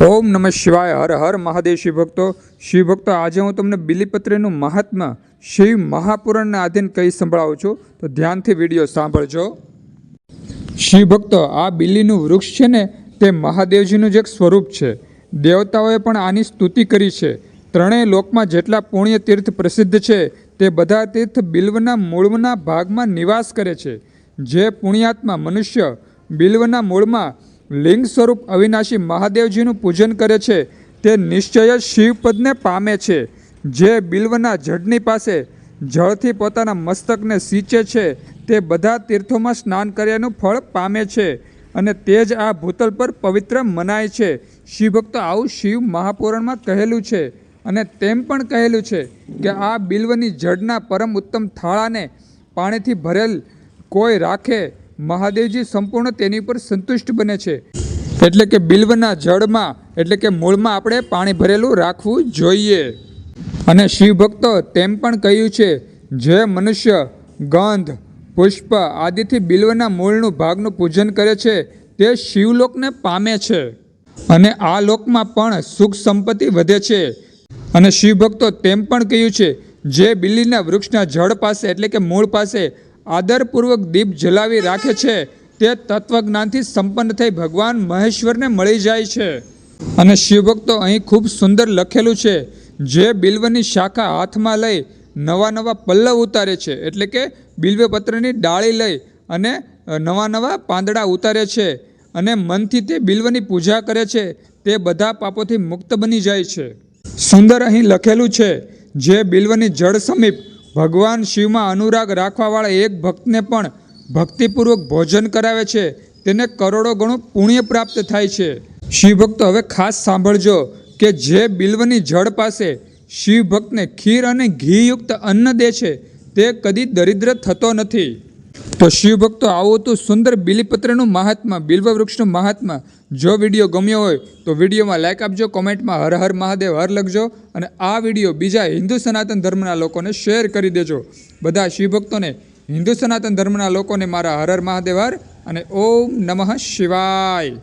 ઓમ નમઃ શિવાય, હર હર મહાદેવ શિવભક્તો ભક્તો. શિવ ભક્તો, આજે હું તમને બિલીપત્રીનું મહાત્મા શિવ મહાપુરાણના આધીન કહી સંભળાવું છું. તો ધ્યાનથી વીડિયો સાંભળજો. શિવભક્તો આ બિલીનું વૃક્ષ છે ને, તે મહાદેવજીનું જ એક સ્વરૂપ છે. દેવતાઓએ પણ આની સ્તુતિ કરી છે. ત્રણેય લોકમાં જેટલા પુણ્ય તીર્થ પ્રસિદ્ધ છે, તે બધા તીર્થ બિલ્વના મૂળના ભાગમાં નિવાસ કરે છે. જે પુણ્યાત્મા મનુષ્ય બિલ્વના મૂળમાં લિંગ સ્વરૂપ અવિનાશી મહાદેવજીનું પૂજન કરે છે. તે નિશ્ચય શિવપદને પામે છે. જે બિલ્વના જડની પાસે જળથી પોતાના મસ્તકને સિંચે છે, તે બધા તીર્થોમાં સ્નાન કર્યાનું ફળ પામે છે અને તે જ આ ભૂતલ પર પવિત્ર મનાય છે. શિવભક્તો આવું શિવ મહાપુરાણમાં કહેલું છે અને તેમ પણ કહેલું છે કે આ બિલ્વની જડના પરમ ઉત્તમ થાળાને પાણીથી ભરેલ કોઈ રાખે મહાદેવજી સંપૂર્ણ તેની પર સંતુષ્ટ બને છે. એટલે કે બિલ્વના જળમાં, એટલે કે મૂળમાં આપણે પાણી ભરેલું રાખવું જોઈએ. અને શિવ ભક્તો તેમ પણ કહ્યું છે, જે મનુષ્ય ગંધ, પુષ્પ આદિથી બિલ્વના મૂળનું ભાગનું પૂજન કરે છે, તે શિવલોકને પામે છે. અને આ લોકમાં પણ સુખ સંપત્તિ વધે છે. અને શિવભક્તો તેમ પણ કહ્યું છે, જે બિલ્લીના વૃક્ષના જળ પાસે, એટલે કે મૂળ પાસે આદરપૂર્વક દીપ જલાવી રાખે છે. તે તત્વજ્ઞાનથી સંપન્ન થઈ ભગવાન મહેશ્વરને મળી જાય છે. અને શિવભક્તો અહીં ખૂબ સુંદર લખેલું છે. જે બિલ્વની શાખા હાથમાં લઈ નવા નવા પલ્લવ ઉતારે છે. એટલે કે બિલ્વપત્રની ડાળી લઈ અને નવા નવા પાંદડા ઉતારે છે અને મનથી તે બિલ્વની પૂજા કરે છે. તે બધા પાપોથી મુક્ત બની જાય છે. સુંદર અહીં લખેલું છે. જે બિલ્વની જળ સમીપ ભગવાન શિવમાં અનુરાગ રાખવાવાળા એક ભક્તને પણ ભક્તિપૂર્વક ભોજન કરાવે છે. તેને કરોડો ગણું પુણ્ય પ્રાપ્ત થાય છે. શિવભક્તો હવે ખાસ સાંભળજો કે જે બિલ્વની જળ પાસે શિવભક્તને ખીર અને ઘીયુક્ત અન્ન દે છે, તે કદી દરિદ્ર થતો નથી. તો શિવ ભક્તો આવું હતું સુંદર બિલીપત્રનું મહાત્મા બિલ્વ વૃક્ષનું મહાત્મા. જો વીડિયો ગમ્યો હોય તો વિડીયોમાં લાઇક આપજો, કોમેન્ટમાં હર હર મહાદેવ, હર લખજો અને આ વીડિયો બીજા હિન્દુ સનાતન ધર્મના લોકોને શેર કરી દેજો. બધા શિવ ભક્તોને હિન્દુ સનાતન ધર્મના લોકોને મારા હર હર મહાદેવ, હર અને ઓમ નમઃ શિવાય.